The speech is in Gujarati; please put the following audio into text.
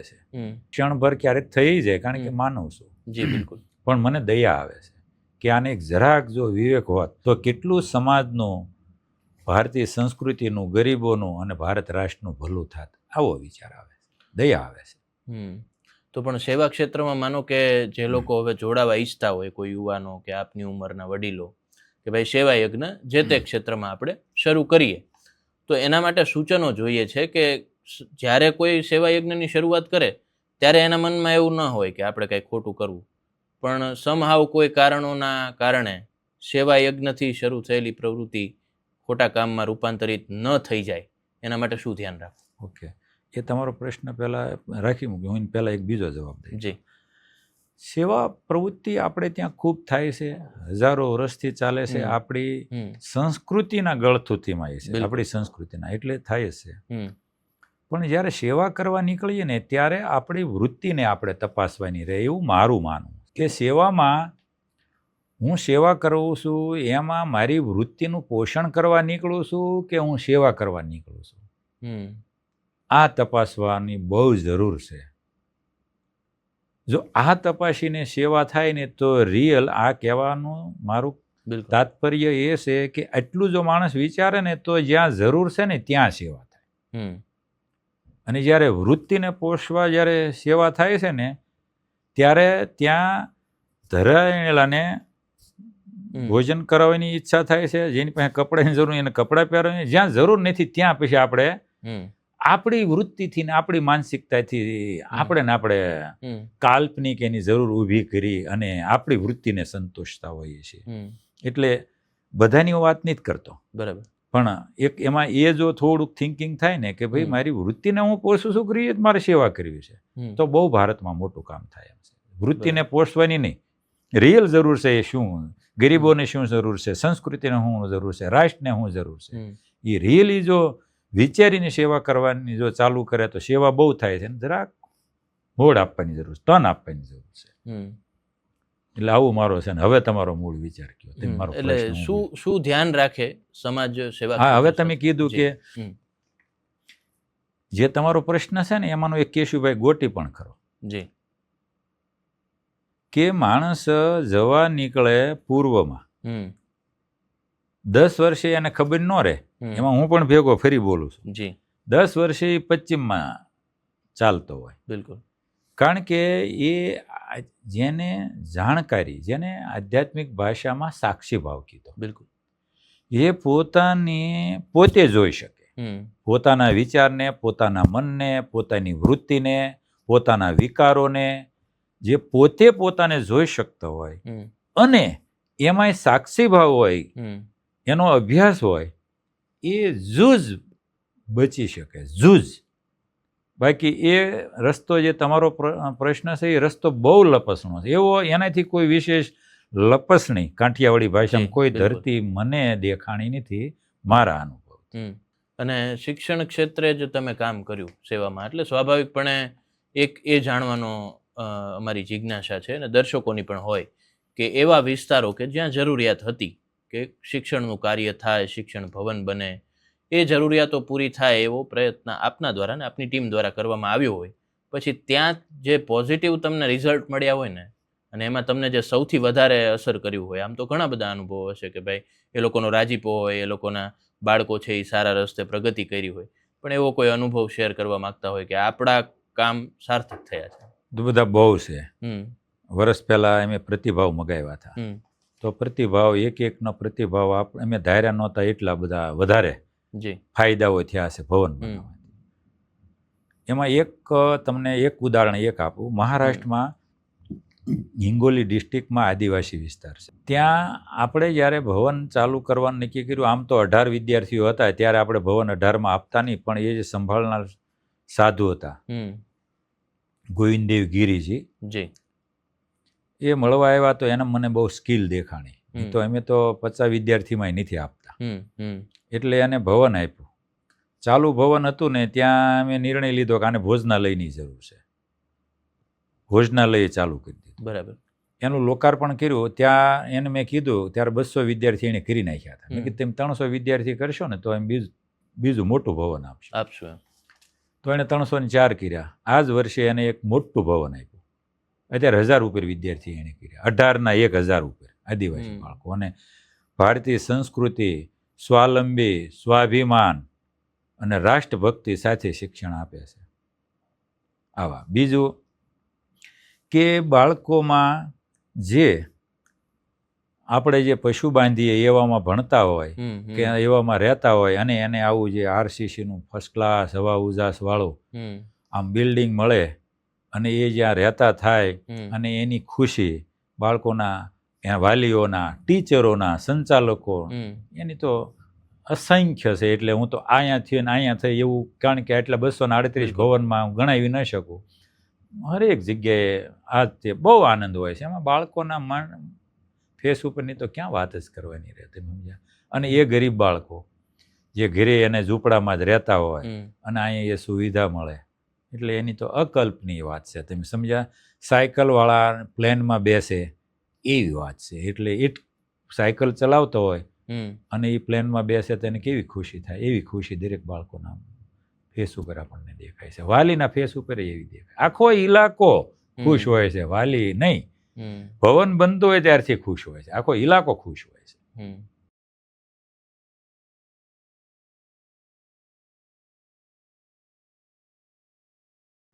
હમ. ક્ષણભર ક્યારેક થઈ જાય કારણ કે માનવ છું. જી બિલકુલ. પણ મને દયા આવે છે કે આને જરાક જો વિવેક હોત તો કેટલું સમાજનું ભારતીય સંસ્કૃતિનું ગરીબોનું અને ભારત રાષ્ટ્રનું ભલું થાત. આવો વિચાર આવે છે. દયા આવે છે. તો પણ સેવા ક્ષેત્રમાં માનો કે જે લોકો હવે જોડાવા ઈચ્છતા હોય કોઈ યુવાનો કે આપની ઉંમરના વડીલો કે ભાઈ સેવા યજ્ઞ જે તે. ક્ષેત્રમાં આપણે શરૂ કરીએ. તો એના માટે સૂચનો જોઈએ છે કે જ્યારે કોઈ સેવા યજ્ઞની શરૂઆત કરે ત્યારે એના મનમાં એવું ન હોય કે આપણે કંઈ ખોટું કરવું. પણ સમહાવ કોઈ કારણોના કારણે સેવા યજ્ઞથી શરૂ થયેલી પ્રવૃત્તિ ખોટા કામમાં રૂપાંતરિત ન થઈ જાય. એના માટે શું ધ્યાન રાખવું? ઓકે. એ તમારો પ્રશ્ન પહેલાં રાખી મૂક્યો. હું પહેલાં એક બીજો જવાબ દઈશ જી. સેવા પ્રવૃત્તિ આપણે ત્યાં ખૂબ થાય છે હજારો વર્ષથી ચાલે છે આપણી સંસ્કૃતિના ગળથુથીમાં એ છે. આપણી સંસ્કૃતિના. એટલે થાય છે. પણ જ્યારે સેવા કરવા નીકળીએ ને ત્યારે આપણી વૃત્તિને આપણે તપાસવાની રહે એવું મારું માનવું કે સેવામાં હું સેવા કરું છું એમાં મારી વૃત્તિનું પોષણ કરવા નીકળું છું કે હું સેવા કરવા નીકળું છું? આ તપાસવાની બહુ જરૂર છે. જો આ તપાસીને સેવા થાય ને તો રિયલ આ કહેવાનું મારું તાત્પર્ય એ છે કે એટલું જો માણસ વિચારે ને તો જ્યાં જરૂર છે ને ત્યાં સેવા થાય. અને જ્યારે વૃત્તિને પોષવા જ્યારે સેવા થાય છે ને ત્યારે ત્યાં ધરાયેલાને. ભોજન કરાવવાની ઈચ્છા થાય છે જેની પાસે કપડાની જરૂર એને કપડાં પહેરવાની જ્યાં જરૂર નથી ત્યાં પછી આપણે આપણી વૃત્તિથી ને આપણી માનસિકતાથી આપણે ને આપણે કાલ્પનિક એની જરૂર ઊભી કરી અને આપણી વૃત્તિને સંતોષતા હોઈએ છીએ. એટલે બધાની હું વાત નથી કરતો. બરાબર. પણ એક એમાં એ જો થોડુંક થિંકિંગ થાય ને કે ભાઈ. મારી વૃત્તિને હું પોષું શું કરીએ મારે સેવા કરવી છે. તો બહુ ભારતમાં મોટું કામ થાય એમ છે. વૃત્તિને પોષવાની નહીં. રિયલ જરૂર છે એ શું? ગરીબોને શું જરૂર છે? સંસ્કૃતિને શું જરૂર છે? રાષ્ટ્રને શું જરૂર છે? એ રિયલી જો વિચારીને સેવા કરવાની જો ચાલુ કરે તો સેવા બહુ થાય છે ને જરાક મોડ આપવાની જરૂર છે તન આપવાની જરૂર છે. એટલે આવું મારો છે ને હવે તમારો મૂળ વિચાર કયો? તમે મારો એટલે શું શું ધ્યાન રાખે સમાજ સેવા હા હવે તમે કીધું કે જે તમારો પ્રશ્ન છે ને એમાંનો એક કેશુભાઈ ગોટી પણ ખરો. જી. કે માણસ જવા નીકળે પૂર્વમાં. દસ વર્ષે એને ખબર ન રહે. એમાં હું પણ ભેગો ફરી બોલું છું. જી. દસ વર્ષે પશ્ચિમમાં ચાલતો હોય. બિલકુલ. કારણ કે એ જેને જાણકારી જેને આધ્યાત્મિક ભાષામાં સાક્ષી ભાવ કીધો બિલકુલ. એ પોતાની પોતે જોઈ શકે. પોતાના વિચારને પોતાના મનને પોતાની વૃત્તિને પોતાના વિકારોને જે પોતે પોતાને જોઈ શકતો હોય અને એમાંય સાક્ષી ભાવ હોય એનો અભ્યાસ હોય એ જૂજ બચી શકે જૂજ. બાકી એ રસ્તો જે તમારો પ્રશ્ન છે એ રસ્તો બહુ લપસણો છે. એવો એનાથી કોઈ વિશેષ લપસણી કાઠિયાવાડી ભાષામાં કોઈ ધરતી મને દેખાણી નથી મારા અનુભવ. અને શિક્ષણ ક્ષેત્રે જ તમે કામ કર્યું સેવામાં એટલે સ્વાભાવિકપણે એક એ જાણવાનો અમારી જિજ્ઞાસા છે અને દર્શકોની પણ હોય કે એવા વિસ્તારો કે જ્યાં જરૂરિયાત હતી કે શિક્ષણનું કાર્ય થાય શિક્ષણ ભવન બને એ જરૂરિયાતો પૂરી થાય એવો પ્રયત્ન આપના દ્વારા ને આપની ટીમ દ્વારા કરવામાં આવ્યો હોય. પછી ત્યાં જે પોઝિટિવ તમને રિઝલ્ટ મળ્યા હોય ને અને એમાં તમને જે સૌથી વધારે અસર કર્યું હોય આમ તો ઘણા બધા અનુભવો હશે કે ભાઈ એ લોકોનો રાજીપો હોય એ લોકોના બાળકો છે એ સારા રસ્તે પ્રગતિ કરી હોય. પણ એવો કોઈ અનુભવ શેર કરવા માંગતા હોય કે આપણા કામ સાર્થક થયા છે? તો બધા બહુ છે. વર્ષ પહેલાં અમે પ્રતિભાવ મગાવ્યા હતા. તો પ્રતિભાવ એક એકનો પ્રતિભાવ આપ અમે ધાર્યા નહોતા એટલા બધા વધારે. ફાયદાઓ થયા છે ભવન બનાવવાથી. એમાં એક તમને એક ઉદાહરણ એક આપું. મહારાષ્ટ્રમાં હિંગોલી ડિસ્ટ્રિક્ટમાં આદિવાસી વિસ્તાર છે. ત્યાં આપણે જ્યારે ભવન ચાલુ કરવાનું નક્કી કર્યું આમ તો અઢાર વિદ્યાર્થીઓ હતા ત્યારે આપણે ભવન અઢારમાં આપતા નહીં પણ એ જે સંભાળનાર સાધુ હતા. ગોવિંદદેવ ગીરીજી. જી. એ મળવા આવ્યા તો એને મને બહુ સ્કિલ દેખાણી. તો અમે તો પચાસ વિદ્યાર્થીમાં નથી આપતા. એટલે એને ભવન આપ્યું. ચાલુ ભવન હતું ને ત્યાં અમે નિર્ણય લીધો કે આને ભોજનાલયની જરૂર છે. ભોજનાલયે ચાલુ કરી દીધું. બરાબર. એનું લોકાર્પણ કર્યું. ત્યાં એને મેં કીધું ત્યારે બસો વિદ્યાર્થી એને કરી નાખ્યા હતા. મેં કીધું તેમ ત્રણસો વિદ્યાર્થી કરશો ને તો એમ બીજું બીજું મોટું ભવન આપશો. આપશું તો એણે ત્રણસો ને ચાર કર્યા. આ જ વર્ષે એને એક મોટું ભવન આપ્યું. અત્યારે હજાર ઉપર વિદ્યાર્થી એણે કર્યા. અઢારના એક હજાર ઉપર આદિવાસી. બાળકો. અને ભારતીય સંસ્કૃતિ સ્વાવલંબી સ્વાભિમાન અને રાષ્ટ્રભક્તિ સાથે શિક્ષણ આપે છે. આવા બીજું કે બાળકોમાં જે આપણે જે પશુ બાંધીએ એવામાં ભણતા હોય કે એવામાં રહેતા હોય અને એને આવું જે આરસીસીનું ફર્સ્ટ ક્લાસ હવા ઉજાસવાળું આમ બિલ્ડિંગ મળે અને એ જ્યાં રહેતા થાય અને એની ખુશી બાળકોના એના વાલીઓના ટીચરોના સંચાલકો એની તો અસંખ્ય છે. એટલે હું તો અહીંયા થયો ને અહીંયા થઈ એવું કારણ કે આટલા બસો ને આડત્રીસ. ભવનમાં હું ગણાવી ન શકું. હરેક જગ્યાએ આ તે બહુ આનંદ હોય છે. એમાં બાળકોના મન ફેસ ઉપરની તો ક્યાં વાત જ કરવાની રહે તમે સમજ્યા? અને એ ગરીબ બાળકો જે ઘરે એને ઝૂંપડામાં જ રહેતા હોય અને અહીંયા એ સુવિધા મળે. એટલે એની તો અકલ્પનીય વાત છે. તમે સમજ્યા? સાયકલવાળા પ્લેનમાં બેસે એવી વાત છે. એટલે એ સાયકલ ચલાવતો હોય અને એ પ્લેનમાં બેસે તો એને કેવી ખુશી થાય? એવી ખુશી દરેક બાળકોના ફેસ ઉપર આપણને દેખાય છે. વાલીના ફેસ ઉપર એવી દેખાય. આખો ઇલાકો ખુશ હોય છે. વાલી નહીં. ભવન બનતું હોય ત્યારથી ખુશ હોય છે. આખો ઇલાકો ખુશ હોય છે.